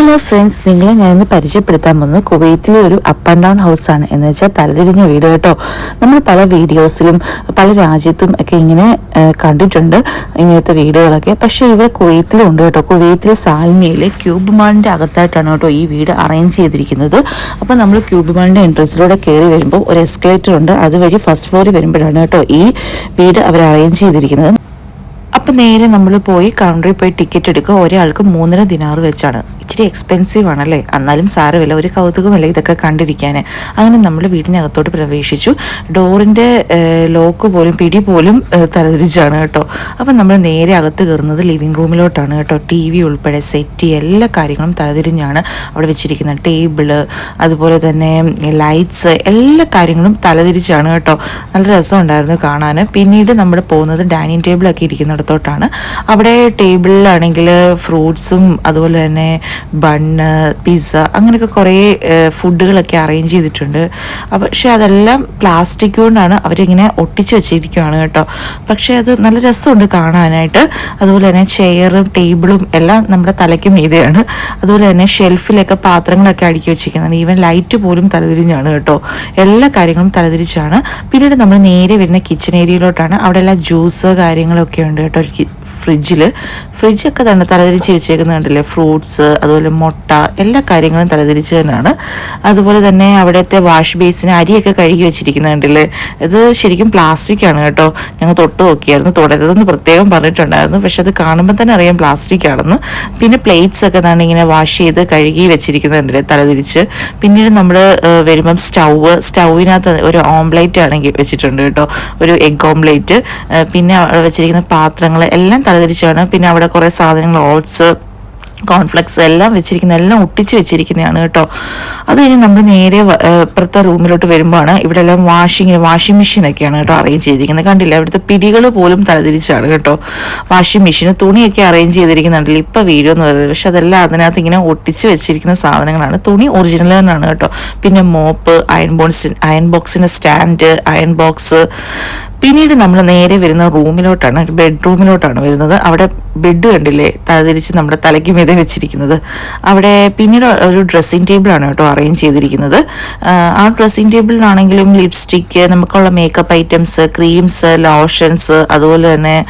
Hello friends നിങ്ങളെ ഞാൻ ഇന്ന് പരിചയപ്പെടുത്താൻ പോകുന്നത് കുവൈത്തിലെ ഒരു അപ്പ് ആൻഡ് ഡൗൺ ഹൗസ് ആണ്. എന്ന് വെച്ചാൽ തലതിരിഞ്ഞ വീട് കേട്ടോ. നമ്മൾ പല വീഡിയോസിലും പല രാജ്യത്തും ഒക്കെ ഇങ്ങനെ കണ്ടിട്ടുണ്ട് ഇങ്ങനത്തെ വീടുകളൊക്കെ. പക്ഷേ ഇവിടെ കുവൈത്തിലും ഉണ്ട് കേട്ടോ. കുവൈത്തിലെ സാൽമിയയിലെ ക്യൂബ് മാളിന്റെ അകത്തായിട്ടാണ് കേട്ടോ ഈ വീട് അറേഞ്ച് ചെയ്തിരിക്കുന്നത്. അപ്പോൾ നമ്മൾ ക്യൂബ് മാളിന്റെ എൻട്രൻസിലൂടെ കയറി വരുമ്പോൾ ഒരു എസ്കലേറ്റർ ഉണ്ട്. അതുവഴി ഫസ്റ്റ് ഫ്ലോറിൽ വരുമ്പോഴാണ് കേട്ടോ ഈ വീട് അവർ അറേഞ്ച് ചെയ്തിരിക്കുന്നത്. അപ്പം നേരെ നമ്മൾ പോയി കൗണ്ടറിൽ പോയി ടിക്കറ്റ് എടുക്കുക. ഒരാൾക്ക് മൂന്നര ദിനാറ് വെച്ചാണ്. ഇച്ചിരി എക്സ്പെൻസീവ് ആണല്ലേ? എന്നാലും സാരമില്ല ഒരു കൗതുകമല്ല ഇതൊക്കെ കണ്ടിരിക്കാൻ അങ്ങനെ നമ്മൾ വീടിനകത്തോട്ട് പ്രവേശിച്ചു. ഡോറിന്റെ ലോക്ക് പോലും പിടി പോലും തലതിരിച്ചാണ് കേട്ടോ. അപ്പം നമ്മൾ നേരെ അകത്ത് കയറുന്നത് ലിവിങ് റൂമിലോട്ടാണ് കേട്ടോ. ടി വി ഉൾപ്പെടെ സെറ്റ് എല്ലാ കാര്യങ്ങളും തലതിരിഞ്ഞാണ് അവിടെ വെച്ചിരിക്കുന്നത്. ടേബിൾ അതുപോലെ തന്നെ ലൈറ്റ്സ് എല്ലാ കാര്യങ്ങളും തലതിരിച്ചാണ് കേട്ടോ. നല്ല രസമുണ്ടായിരുന്നു കാണാൻ പിന്നീട് നമ്മൾ പോകുന്നത് ഡൈനിങ് ടേബിളൊക്കെ ഇരിക്കുന്നിടത്തോട്ടാണ്. അവിടെ ടേബിളിലാണെങ്കിൽ ഫ്രൂട്ട്സും അതുപോലെ തന്നെ ബണ്ണ് പിസ്സ അങ്ങനെയൊക്കെ കുറേ ഫുഡുകളൊക്കെ അറേഞ്ച് ചെയ്തിട്ടുണ്ട്. പക്ഷേ അതെല്ലാം പ്ലാസ്റ്റിക് കൊണ്ടാണ് അവരിങ്ങനെ ഒട്ടിച്ച് വെച്ചിരിക്കുകയാണ് കേട്ടോ. പക്ഷേ അത് നല്ല രസമുണ്ട് കാണാനായിട്ട്. അതുപോലെ തന്നെ ചെയറും ടേബിളും എല്ലാം നമ്മുടെ തലയ്ക്ക് മീതെയാണ്. അതുപോലെ തന്നെ ഷെൽഫിലൊക്കെ പാത്രങ്ങളൊക്കെ അടുക്കി വെച്ചിരിക്കുന്നുണ്ട്. ഈവൻ ലൈറ്റ് പോലും തലതിരിഞ്ഞാണ് കേട്ടോ. എല്ലാ കാര്യങ്ങളും തലതിരിച്ചാണ്. പിന്നീട് നമ്മൾ നേരെ വരുന്ന കിച്ചൺ ഏരിയയിലോട്ടാണ് അവിടെ എല്ലാം ജ്യൂസ് കാര്യങ്ങളൊക്കെ ഉണ്ട് കേട്ടോ. ഫ്രിഡ്ജിൽ ഫ്രിഡ്ജൊക്കെ തന്നെ തലതിരിച്ച് വെച്ചേക്കുന്നത് കണ്ടില്ലേ? ഫ്രൂട്ട്സ് അതുപോലെ മുട്ട എല്ലാ കാര്യങ്ങളും തലതിരിച്ച് തന്നെയാണ്. അതുപോലെ തന്നെ അവിടുത്തെ വാഷ് ബേസിന് അരിയൊക്കെ കഴുകി വെച്ചിരിക്കുന്നത് കണ്ടില്ലേ? ഇത് ശരിക്കും പ്ലാസ്റ്റിക് ആണ് കേട്ടോ. ഞങ്ങൾ തൊട്ട് നോക്കിയായിരുന്നു തുടരുതെന്ന് പ്രത്യേകം പറഞ്ഞിട്ടുണ്ടായിരുന്നു. പക്ഷെ അത് കാണുമ്പോൾ തന്നെ അറിയാം പ്ലാസ്റ്റിക് ആണെന്ന്. പിന്നെ പ്ലേറ്റ്സ് ഒക്കെ തന്നെ ഇങ്ങനെ വാഷ് ചെയ്ത് കഴുകി വെച്ചിരിക്കുന്നുണ്ടല്ലേ തലതിരിച്ച്. പിന്നീട് നമ്മൾ വരുമ്പം സ്റ്റൗവ് സ്റ്റൗവിനകത്ത് ഒരു ഓംപ്ലേറ്റ് ആണെങ്കിൽ വെച്ചിട്ടുണ്ട് കേട്ടോ. ഒരു എഗ് ഓംപ്ലേറ്റ് പിന്നെ വെച്ചിരിക്കുന്ന പാത്രങ്ങൾ എല്ലാം തലതിരിച്ചാണ് പിന്നെ അവിടെ കുറേ സാധനങ്ങൾ ഓട്സ് കോൺഫ്ലെക്സ് എല്ലാം വെച്ചിരിക്കുന്ന എല്ലാം ഒട്ടിച്ച് വെച്ചിരിക്കുന്നതാണ് കേട്ടോ. അത് കഴിഞ്ഞ് നമ്മൾ നേരെ ഇപ്പുറത്തെ റൂമിലോട്ട് വരുമ്പോഴാണ് ഇവിടെ എല്ലാം വാഷിങ് വാഷിംഗ് മെഷീനൊക്കെയാണ് കേട്ടോ അറേഞ്ച് ചെയ്തിരിക്കുന്നത്. കണ്ടില്ല ഇവിടുത്തെ പിടികൾ പോലും തലതിരിച്ചാണ് കേട്ടോ. വാഷിംഗ് മെഷീൻ തുണിയൊക്കെ അറേഞ്ച് ചെയ്തിരിക്കുന്നുണ്ടല്ലോ ഇപ്പം വീഡിയോ എന്ന് പറയുന്നത്. പക്ഷെ അതെല്ലാം അതിനകത്ത് ഇങ്ങനെ ഒട്ടിച്ച് വെച്ചിരിക്കുന്ന സാധനങ്ങളാണ്. തുണി ഒറിജിനൽ തന്നെയാണ് കേട്ടോ. പിന്നെ മോപ്പ് അയൺ ബോൺസ് അയൺ ബോക്സിന്റെ സ്റ്റാൻഡ് അയൺ ബോക്സ് പിന്നീട് നമ്മൾ നേരെ വരുന്ന റൂമിലോട്ടാണ് ബെഡ്റൂമിലോട്ടാണ് വരുന്നത്. അവിടെ ബെഡ് കണ്ടില്ലേ? തലതിരിച്ച് നമ്മുടെ തലയ്ക്ക് മീതെ വെച്ചിരിക്കുന്നത്. അവിടെ പിന്നീട് ഒരു ഡ്രസ്സിംഗ് ടേബിളാണ് കേട്ടോ അറേഞ്ച് ചെയ്തിരിക്കുന്നത്. ആ, ഡ്രസ്സിങ് ടേബിളിലാണെങ്കിലും ലിപ്സ്റ്റിക്ക് നമുക്കുള്ള മേക്കപ്പ് ഐറ്റംസ് ക്രീംസ് ലോഷൻസ് അതുപോലെ തന്നെ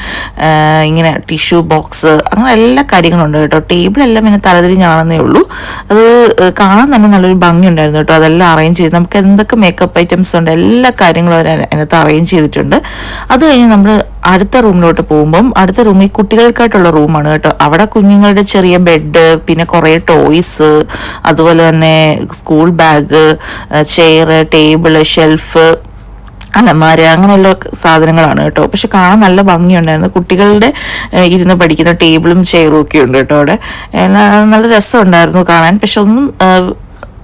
ഇങ്ങനെ ടിഷ്യൂ ബോക്സ് അങ്ങനെ എല്ലാ കാര്യങ്ങളും ഉണ്ട് കേട്ടോ ടേബിളെല്ലാം ഇങ്ങനെ തലതിരിഞ്ഞാണെന്നേ ഉള്ളൂ. അത് കാണാൻ തന്നെ നല്ലൊരു ഭംഗി ഉണ്ടായിരുന്നു കേട്ടോ. അതെല്ലാം അറേഞ്ച് ചെയ്ത് നമുക്ക് എന്തൊക്കെ മേക്കപ്പ് ഐറ്റംസ് ഉണ്ട് എല്ലാ കാര്യങ്ങളും അവർ അതിനകത്ത് അറേഞ്ച് ചെയ്തിട്ടുണ്ട്. അത് കഴിഞ്ഞ് നമ്മൾ അടുത്ത റൂമിലോട്ട് പോകുമ്പം അടുത്ത റൂമിൽ കുട്ടികൾക്കായിട്ടുള്ള റൂമാണ് കേട്ടോ. അവിടെ കുഞ്ഞുങ്ങളുടെ ചെറിയ ബെഡ് പിന്നെ കുറേ ടോയ്സ് അതുപോലെ തന്നെ school bag chair table shelf അലമാര അങ്ങനെയുള്ള സാധനങ്ങളാണ് കേട്ടോ. പക്ഷെ കാണാൻ നല്ല ഭംഗിയുണ്ടായിരുന്നു. കുട്ടികളുടെ ഇരുന്ന് പഠിക്കുന്ന ടേബിളും ചെയറും ഒക്കെ ഉണ്ട് കേട്ടോ അവിടെ. നല്ല രസമുണ്ടായിരുന്നു കാണാൻ. പക്ഷെ ഒന്നും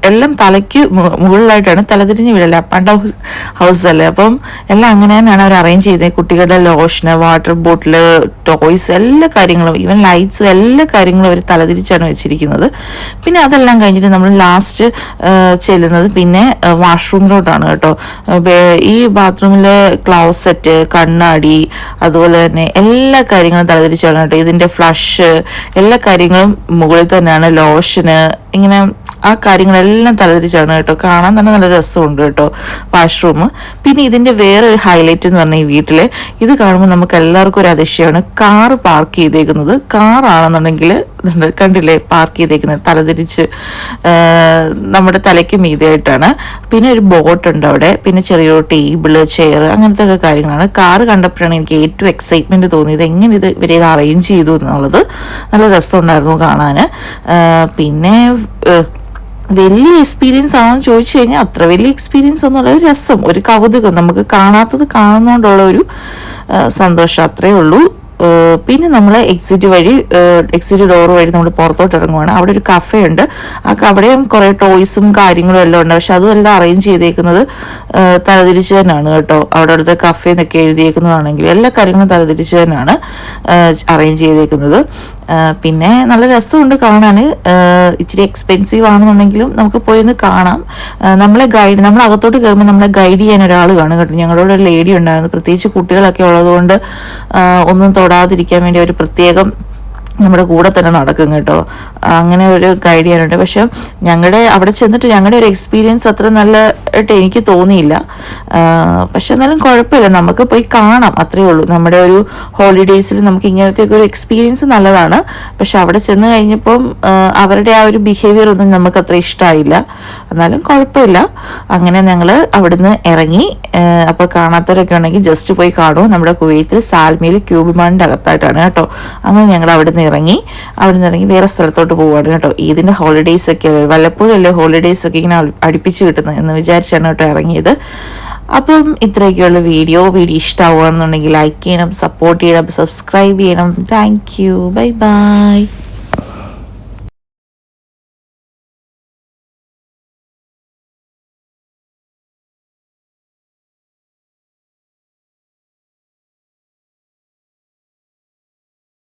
എല്ലാം തലയ്ക്ക് മുകളിലായിട്ടാണ് തലതിരിഞ്ഞ് വീടല്ല ആൻഡ് ഹൗസ് ഹൗസ് അല്ലേ അപ്പം എല്ലാം അങ്ങനെ തന്നെയാണ് അവർ അറേഞ്ച് ചെയ്തത് കുട്ടികളുടെ ലോഷന് വാട്ടർ ബോട്ടിൽ ടോയ്സ് എല്ലാ കാര്യങ്ങളും ഈവൻ ലൈറ്റ്സും എല്ലാ കാര്യങ്ങളും അവർ തലതിരിച്ചാണ് വെച്ചിരിക്കുന്നത്. പിന്നെ അതെല്ലാം കഴിഞ്ഞിട്ട് നമ്മൾ ലാസ്റ്റ് ചെല്ലുന്നത് പിന്നെ വാഷ്റൂമിലോട്ടാണ് കേട്ടോ. ഈ ബാത്റൂമിലെ ക്ലോസറ്റ് കണ്ണാടി അതുപോലെ തന്നെ എല്ലാ കാര്യങ്ങളും തലതിരിച്ചാണ് കേട്ടോ. ഇതിന്റെ ഫ്ലഷ് എല്ലാ കാര്യങ്ങളും മുകളിൽ തന്നെയാണ്. ലോഷന് ഇങ്ങനെ ആ കാര്യങ്ങളെല്ലാം തലതിരിച്ചാണ് കേട്ടോ. കാണാൻ തന്നെ നല്ല രസമുണ്ട് കേട്ടോ വാഷ്റൂം. പിന്നെ ഇതിന്റെ വേറെ ഒരു ഹൈലൈറ്റ് എന്ന് പറഞ്ഞാൽ ഈ വീട്ടിൽ ഇത് കാണുമ്പോൾ നമുക്ക് എല്ലാവർക്കും ഒരു അതിശയമാണ്. കാർ പാർക്ക് ചെയ്തേക്കുന്നത്. ഇതുണ്ട്, കണ്ടില്ലേ? പാർക്ക് ചെയ്തേക്കുന്നത്. തലതിരിച്ച് നമ്മുടെ തലയ്ക്ക് മീതെയായിട്ടാണ്. പിന്നെ ഒരു ബോട്ട് ഉണ്ട് അവിടെ. പിന്നെ ചെറിയൊരു ടേബിൾ ചെയർ അങ്ങനത്തെ ഒക്കെ കാര്യങ്ങളാണ്. കാർ കണ്ടപ്പോഴാണ് എനിക്ക് ഏറ്റവും എക്സൈറ്റ്മെന്റ് തോന്നിയത്. എങ്ങനെ ഇത് ഇവരെ അറേഞ്ച് ചെയ്തു എന്നുള്ളത്. നല്ല രസമുണ്ടായിരുന്നു കാണാൻ പിന്നെ വലിയ എക്സ്പീരിയൻസ് ആണോ എന്ന് ചോദിച്ചു കഴിഞ്ഞാൽ അത്ര വലിയ എക്സ്പീരിയൻസ് ഒന്നുമില്ല ഒരു രസം ഒരു കൗതുകം. നമുക്ക് കാണാത്തത് കാണുന്നതുകൊണ്ടുള്ള ഒരു സന്തോഷം അത്രേ ഉള്ളൂ. പിന്നെ നമ്മൾ എക്സിറ്റ് വഴി എക്സിറ്റ് ഡോർ വഴി നമ്മൾ പുറത്തോട്ട് ഇറങ്ങുവാണ്. അവിടെ ഒരു കഫേ ഉണ്ട്. ആ കവിടെയും കുറേ ടോയ്സും കാര്യങ്ങളും എല്ലാം ഉണ്ട്. പക്ഷെ അതുമെല്ലാം അറേഞ്ച് ചെയ്തേക്കുന്നത് തലതിരിച്ച് തന്നെയാണ് കേട്ടോ. അവിടെ അടുത്ത കഫേ എന്നൊക്കെ എഴുതിയേക്കുന്നതാണെങ്കിൽ എല്ലാ കാര്യങ്ങളും തലതിരിച്ച് തന്നെയാണ് അറേഞ്ച് ചെയ്തേക്കുന്നത്. പിന്നെ നല്ല രസമുണ്ട് കാണാൻ ഇച്ചിരി എക്സ്പെൻസീവ് ആണെന്നുണ്ടെങ്കിലും നമുക്ക് പോയി ഒന്ന് കാണാം. നമ്മളെ ഗൈഡ് നമ്മൾ അകത്തോട്ട് കയറുമ്പോൾ നമ്മളെ ഗൈഡ് ചെയ്യാൻ ഒരാൾ കാണും കേട്ടോ. ഞങ്ങളോട് ഒരു ലേഡി ഉണ്ടായിരുന്നു. പ്രത്യേകിച്ച് കുട്ടികളൊക്കെ ഉള്ളതുകൊണ്ട് ഒന്നും തൊടാതിരിക്കാൻ വേണ്ടി ഒരു പ്രത്യേകം നമ്മുടെ കൂടെ തന്നെ നടക്കും കേട്ടോ. അങ്ങനെ ഒരു ഗൈഡ് ചെയ്യാനുണ്ട്. പക്ഷെ ഞങ്ങളുടെ അവിടെ ചെന്നിട്ട് ഞങ്ങളുടെ ഒരു എക്സ്പീരിയൻസ് അത്ര നല്ലതായിട്ട് എനിക്ക് തോന്നിയില്ല. പക്ഷെ എന്നാലും കുഴപ്പമില്ല. നമുക്ക് പോയി കാണാം അത്രേ ഉള്ളൂ. നമ്മുടെ ഒരു ഹോളിഡേയ്സിൽ നമുക്ക് ഇങ്ങനത്തെ ഒരു എക്സ്പീരിയൻസ് നല്ലതാണ്. പക്ഷെ അവിടെ ചെന്ന് കഴിഞ്ഞപ്പം അവരുടെ ആ ഒരു ബിഹേവിയർ ഒന്നും നമുക്ക് അത്ര ഇഷ്ടമായില്ല എന്നാലും കുഴപ്പമില്ല. അങ്ങനെ ഞങ്ങൾ അവിടുന്ന് ഇറങ്ങി അപ്പോൾ കാണാത്തവരൊക്കെ ഉണ്ടെങ്കിൽ ജസ്റ്റ് പോയി കാണൂ നമ്മുടെ കുവൈത്തിൽ സാൽമിയിൽ ക്യൂബിമാണിന്റെ അകത്തായിട്ടാണ് കേട്ടോ. അങ്ങനെ ഞങ്ങൾ അവിടുന്ന് ഇറങ്ങി അവിടെ നിന്ന് ഇറങ്ങി വേറെ സ്ഥലത്തോട്ട് പോവുകയാണ് കേട്ടോ. ഇതിന്റെ ഹോളിഡേയ്സ് ഒക്കെ വല്ലപ്പോഴും അല്ലേ ഹോളിഡേയ്സ് ഒക്കെ ഇങ്ങനെ അടി- അടുപ്പിച്ച് കിട്ടുന്നത് എന്ന് വിചാരിച്ചാണ് കേട്ടോ ഇറങ്ങിയത്. അപ്പം ഇത്രയൊക്കെയുള്ള വീഡിയോ. വീഡിയോ ഇഷ്ടമാവുകയാണെന്നുണ്ടെങ്കിൽ ലൈക്ക് ചെയ്യണം സപ്പോർട്ട് ചെയ്യണം സബ്സ്ക്രൈബ് ചെയ്യണം. Thank you bye bye